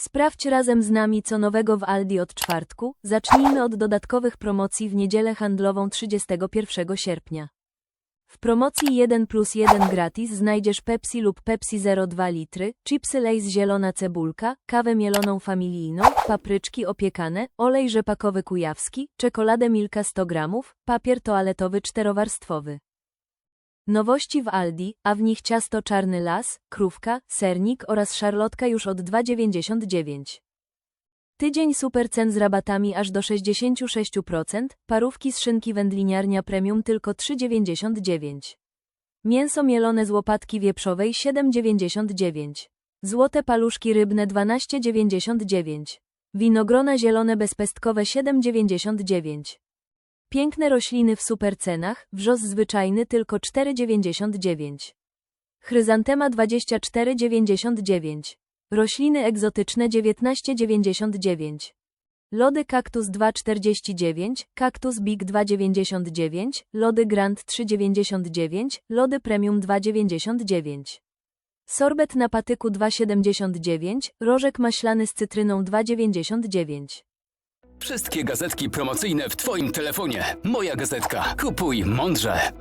Sprawdź razem z nami co nowego w Aldi od czwartku. Zacznijmy od dodatkowych promocji w niedzielę handlową 31 sierpnia. W promocji 1 plus 1 gratis znajdziesz Pepsi lub Pepsi Zero 2 litry, chipsy Lay's zielona cebulka, kawę mieloną familijną, papryczki opiekane, olej rzepakowy kujawski, czekoladę Milka 100 gramów, papier toaletowy czterowarstwowy. Nowości w Aldi, a w nich ciasto czarny las, krówka, sernik oraz szarlotka już od 2,99. Tydzień super cen z rabatami aż do 66%, parówki z szynki wędliniarnia premium tylko 3,99. Mięso mielone z łopatki wieprzowej 7,99. Złote paluszki rybne 12,99. Winogrona zielone bezpestkowe 7,99. Piękne rośliny w supercenach, wrzos zwyczajny tylko 4,99. Chryzantema 24,99. Rośliny egzotyczne 19,99. Lody kaktus 2,49, kaktus Big 2,99, lody Grand 3,99, lody Premium 2,99. Sorbet na patyku 2,79, rożek maślany z cytryną 2,99. Wszystkie gazetki promocyjne w Twoim telefonie. Moja gazetka. Kupuj mądrze.